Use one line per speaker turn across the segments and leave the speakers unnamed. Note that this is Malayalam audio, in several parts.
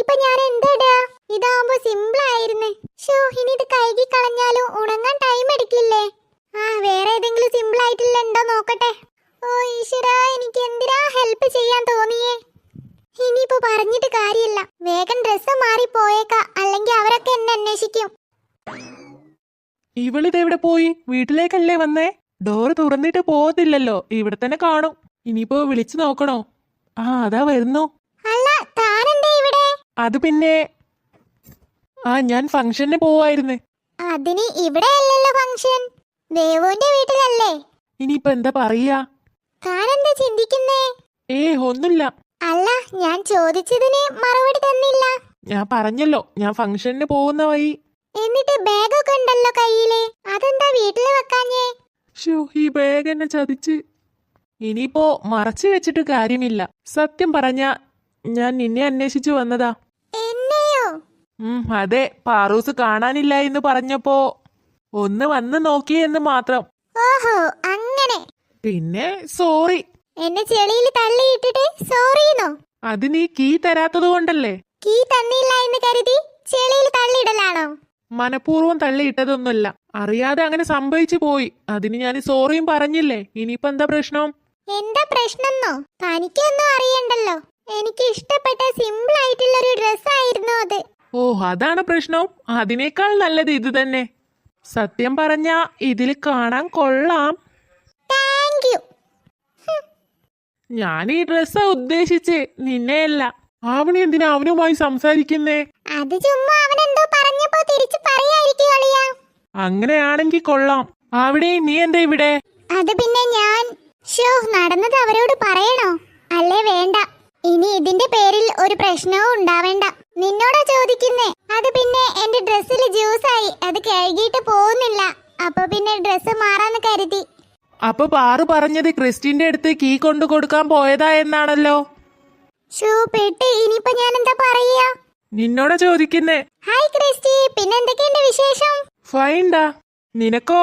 ഇനിയിപ്പൊ ഞാൻ എന്താ ഇതാവുമ്പോ സിമ്പിൾ ആയിരുന്നു. ഷോ ഇനി ഇത് കഴുകി കളഞ്ഞാലും ഉണങ്ങാൻ ടൈം എടുക്കില്ലേ? ആ വേറെ ഏതെങ്കിലും സിമ്പിൾ ആയിട്ടില്ല എന്തോ നോക്കട്ടെ. ഓ ഈശ്വര എനിക്ക് എന്തിനാ ഹെൽപ്പ് ചെയ്യാൻ തോന്നിയേ? ഇനിയിപ്പോ പറഞ്ഞിട്ട് കാര്യമില്ല. വേഗം ഡ്രസ്സ് മാറി പോയേക്കാ അല്ലെങ്കിൽ അവരൊക്കെ എന്നെ അന്വേഷിക്കും.
ഇവളിതെവിടെ പോയി? വീട്ടിലേക്കല്ലേ വന്നേ? ഡോറ് തുറന്നിട്ട് പോകത്തില്ലല്ലോ. ഇവിടെ തന്നെ കാണും. ഇനിയിപ്പോ വിളിച്ചു നോക്കണോ? ആ അതാ വരുന്നു. അത് പിന്നെ ആ ഞാൻ ഫംഗ്ഷന് പോവായിരുന്നു.
അതിന് ഇവിടെ അല്ലല്ലോ ഫംഗ്ഷൻ ദേവുവിന്റെ വീട്ടിലല്ലേ?
ഇനിയിപ്പോ എന്താ പറയാ?
താനെന്താ ചിന്തിക്കുന്നേ?
ഏ ഒന്നുമില്ല.
അല്ല ഞാൻ ചോദിച്ചതിന് മറുപടി തന്നില്ല.
ഞാൻ പറഞ്ഞല്ലോ ഞാൻ ഫംഗ്ഷന് പോകുന്ന വഴി.
എന്നിട്ട് ബാഗൊക്കെ ഉണ്ടല്ലോ കയ്യിൽ. അതെന്താ വീട്ടിൽ വെക്കാഞ്ഞേ?
ഷോ ഈ ബാഗ് എന്നെ ചതിച്ച്. ഇനിയിപ്പോ മറച്ചു വെച്ചിട്ട് കാര്യമില്ല. സത്യം പറഞ്ഞ ഞാൻ നിന്നെ അന്വേഷിച്ചു വന്നതാ. അതെ പാറൂസ് കാണാനില്ല എന്ന് പറഞ്ഞപ്പോ ഒന്ന് വന്ന് നോക്കിയെന്ന് മാത്രം.
ഓഹോ അങ്ങനെ.
പിന്നെ സോറി.
എന്നെ ചെളിയിൽ തള്ളിയിട്ടിട്ട് സോറിന്നോ
അത് നീ കീ തരാത്തത് കൊണ്ടല്ലേ?
കീ തന്നില്ല എന്ന് കരുതി ചെളിയിൽ തള്ളിയിടലാണോ?
മനഃപൂർവം തള്ളിയിട്ടതൊന്നുമല്ല. അറിയാതെ അങ്ങനെ സംഭവിച്ചു പോയി. അതിന് ഞാൻ സോറിയും പറഞ്ഞില്ലേ? ഇനിയിപ്പോ എന്താ പ്രശ്നം?
എന്താ പ്രശ്നന്നോ തനിക്കൊന്നും അറിയണ്ടല്ലോ. എനിക്ക് ഇഷ്ടപ്പെട്ട സിമ്പിൾ ആയിട്ടുള്ള ഒരു ഡ്രസ് ആയിരുന്നു അത്.
ഓ അതാണ് പ്രശ്നം. അതിനേക്കാൾ നല്ലത് ഇത് തന്നെ. സത്യം പറഞ്ഞ ഇതിൽ കാണാൻ കൊള്ളാം. ഞാൻ ഈ ഡ്രസ്സാ ഉദ്ദേശിച്ച് നിന്നെയല്ല ആവണി എന്തിനാ അവനുമായി സംസാരിക്കുന്നേ?
അത് ചുമ്മാ അവൻ എന്തോ പറഞ്ഞപ്പോ തിരിച്ചു പറയായിരിക്കും
അങ്ങനെയാണെങ്കിൽ കൊള്ളാം. അവിടെ നീ എന്താ ഇവിടെ?
അത് പിന്നെ ഞാൻ. ഷോ നടന്നത് അവരോട് പറയണോ? അല്ലേ വേണ്ട. ഇനി ഇതിന്റെ പേരിൽ ഒരു പ്രശ്നവും ഉണ്ടാവേണ്ട. നിന്നോടാ ചോദിക്കുന്നേ. അത് പിന്നെ എന്റെ ഡ്രസ്സിൽ ജ്യൂസായി. അത് കഴുകിയിട്ട് പോകുന്നില്ല. അപ്പൊ പിന്നെ ഡ്രസ്സ് മാറാന്ന് കരുതി.
അപ്പൊ പാറു പറഞ്ഞത് ക്രിസ്റ്റിന്റെ അടുത്ത് കീ കൊണ്ടു കൊടുക്കാൻ പോയതാ എന്നാണല്ലോ.
ഷൂ പെട്ട് ഇനിയിപ്പോ ഞാൻ എന്താ പറയാ?
നിന്നോടാ ചോദിക്കുന്നേ.
ഹായ് ക്രിസ്റ്റി പിന്നെ എന്തൊക്കെയുണ്ട് വിശേഷം?
ഫൈൻഡാ നിനക്കോ?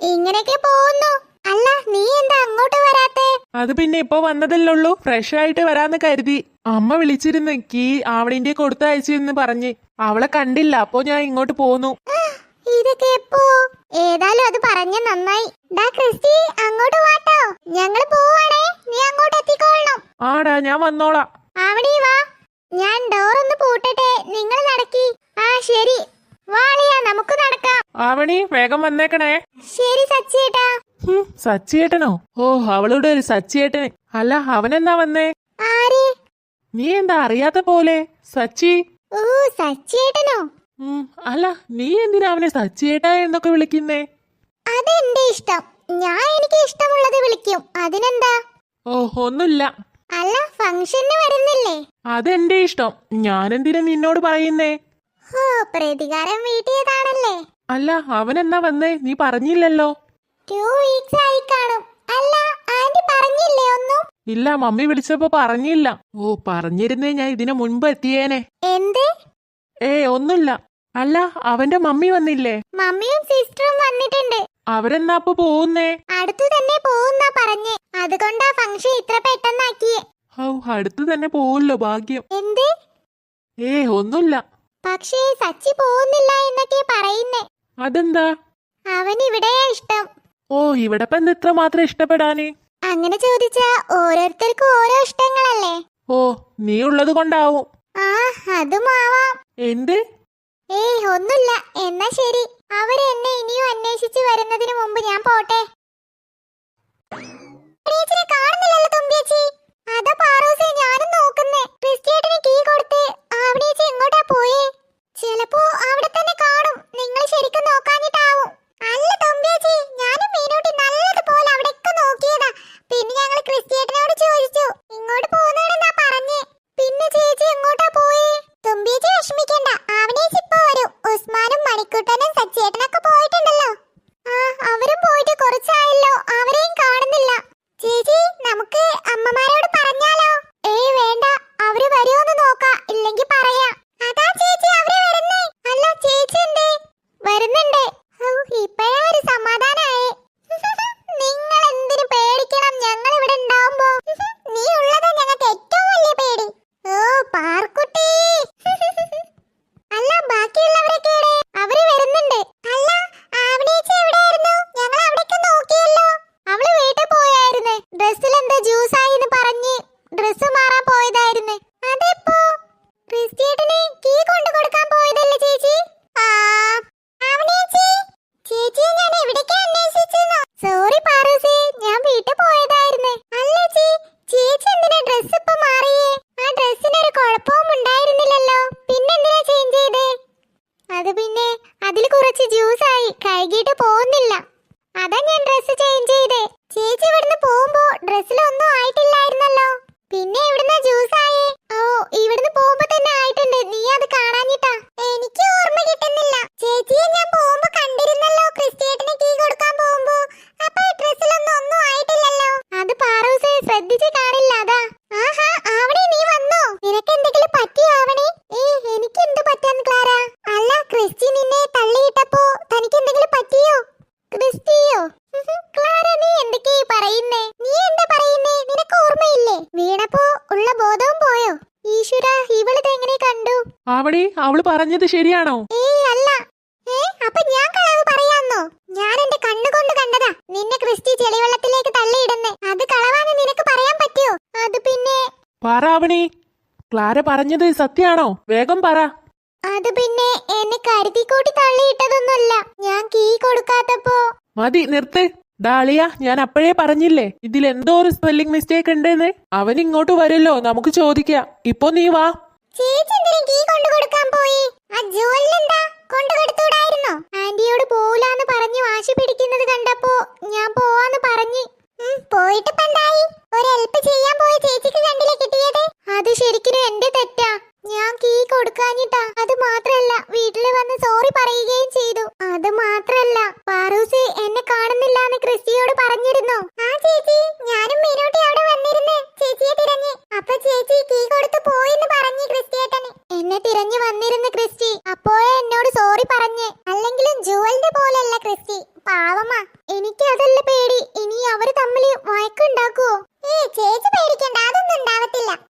ഇങ്ങനെയൊക്കെ പോകുന്നു. അല്ല നീ എന്താ അങ്ങോട്ട് വരാത്തെ?
അത് പിന്നെ ഇപ്പൊ വന്നതല്ലുള്ളൂ ഫ്രഷ് ആയിട്ട് വരാന്ന് കരുതി. അമ്മ വിളിച്ചിരുന്നു കീ ആവണിന്റെ കൊടുത്തയച്ചെന്ന് പറഞ്ഞ്. അവളെ കണ്ടില്ല അപ്പൊ ഞാൻ ഇങ്ങോട്ട് പോന്നു.
ഇതൊക്കെ എപ്പോ? ഏതായാലും അത് പറഞ്ഞ നന്നായി. ഡാ ക്രിസ്റ്റി അങ്ങോട്ട് വാട്ടോ. ഞങ്ങൾ പോവാണേ. നീ അങ്ങോട്ട് എത്തിക്കൊള്ളണം
ആടാ ഞാൻ വന്നോളാം.
അവിടെ വാ. ഞാൻ ഡോർ ഒന്ന് പൂട്ടട്ടെ. നിങ്ങൾ നടക്കി. ആ ശരി. വാളിയാ നമുക്ക് നടക്കാം.
ആവണി വേഗം വന്നേക്കണേ.
ശരി
സച്ചിയേട്ടാ. സച്ചിയേട്ടനോ? ഓ അവളുടെ ഒരു സച്ചിയേട്ടന്. അല്ല അവനെന്നാ വന്നേ?
ആര്?
നീ എന്താ അറിയാത്ത പോലെ? സച്ചി?
ഓ
സച്ചിയേട്ടനോ? അല്ല നീ എന്തിനാ അവനെ സച്ചിയേട്ടാ എന്നൊക്കെ വിളിക്കുന്നേ?
അതെന്റെ ഇഷ്ടം. ഞാൻ എനിക്ക് ഇഷ്ടമുള്ളത് വിളിക്കും. അതിനെന്താ?
ഓ ഒന്നുമില്ല.
അല്ല ഫംഗ്ഷന് വരുന്നില്ലേ?
അതെന്റെ ഇഷ്ടം. ഞാനെന്തിനാ നിന്നോട് പറയുന്നേ?
ഓ പ്രതികാരം വീട്ടിയതാണല്ലേ.
അല്ല അവൻ എന്നാ വന്നേ? നീ പറഞ്ഞില്ലല്ലോ.
ടു വീക്സ് ആയി കാണും. അല്ല ആന്റി പറഞ്ഞില്ലേ ഒന്നും?
ഇല്ല മമ്മി വിളിച്ചപ്പോ പറഞ്ഞില്ല. ഓ പറഞ്ഞിരുന്നേ ഞാൻ ഇതിനു മുൻപ് എത്തിയേനെ.
എന്തേ?
ഏ ഒന്നുമില്ല. അല്ല അവന്റെ മമ്മി വന്നില്ലേ?
മമ്മിയും സിസ്റ്ററും വന്നിട്ടുണ്ട്.
അവരെന്നാ അപ്പൊ പോകുന്നേ
അടുത്തു തന്നെ പോകുന്നാ പറഞ്ഞേ. അതുകൊണ്ടാ ഫംഗ്ഷൻ ഇത്ര പെട്ടെന്നാക്കിയേ.
ഔ അടുത്തു തന്നെ പോവല്ലോ ഭാഗ്യം.
എന്തേ?
ഏ ഒന്നുമില്ല.
പക്ഷേ സച്ചി പോകുന്നില്ല എന്നൊക്കെ പറയുന്നേ.
അതെന്താ?
അവൻ ഇവിടെ ഇഷ്ടം.
ഓ ഇവിടെ ഇപ്പൊ ഇത്ര മാത്രം ഇഷ്ടപ്പെടാന്?
അങ്ങനെ ചോദിച്ചാ ഓരോരുത്തർക്കും ഓരോ ഇഷ്ടങ്ങളല്ലേ?
ഓ നീ ഉള്ളത് കൊണ്ടാവും.
ആ അതുമാവാം
എന്ത്?
ഏയ് ഒന്നുമില്ല. എന്നാ ശരി. അവർ എന്നെ ഇനിയും അന്വേഷിച്ച് വരുന്നതിന് മുമ്പ് ഞാൻ പോട്ടെ. കാണുന്നില്ലല്ലോ തുമ്പിയച്ചി. അതാ പാറോസേ ഞാനും
ആവണി അവൾ പറഞ്ഞത് ശരിയാണോ?
അപ്പൊ ഞാൻ കളവ് പറയാന്നോ? ഞാൻ എന്റെ കണ്ണുകൊണ്ട് കണ്ടതാ. നിന്നെ ക്രിസ്റ്റി ചെളിവെള്ളത്തിലേക്ക് തള്ളിയിടുന്നേ. അത് കളവാന്ന് നിനക്ക് പറയാൻ പറ്റുമോ അത് പിന്നെ
ക്ലാര പറഞ്ഞത് സത്യാണോ? വേഗം പറ.
അത് പിന്നെ എന്നെ കരുതിക്കൂട്ടി തള്ളിയിട്ടതൊന്നുമല്ല. ഞാൻ കീ കൊടുക്കാത്തപ്പോ
മതി നിർത്ത്. ഡാളിയ ഞാൻ അപ്പോഴേ പറഞ്ഞില്ലേ? ഇതിൽ എന്തോ ഒരു സ്പെല്ലിംഗ് മിസ്റ്റേക്ക് ഉണ്ടെന്ന്. അവൻ ഇങ്ങോട്ട് വരുമല്ലോ നമുക്ക് ചോദിക്കാം. ഇപ്പൊ നീ വാ.
ചേച്ചി എന്തിനും കീ കൊണ്ടു കൊടുക്കാൻ പോയി? ആ ജോലിനെന്താ കൊണ്ടു ക്രിസ്റ്റി. അപ്പോഴേ എന്നോട് സോറി പറഞ്ഞ്. അല്ലെങ്കിലും ജുവലിന്റെ പോലെയല്ല ക്രിസ്റ്റി. പാവമ. എനിക്ക് അതല്ല പേടി. ഇനി അവർ തമ്മിൽ വഴക്കുണ്ടാക്കുവോ? ഏ ചേച്ചി പേടിക്കണ്ട. അതൊന്നും ഉണ്ടാവത്തില്ല.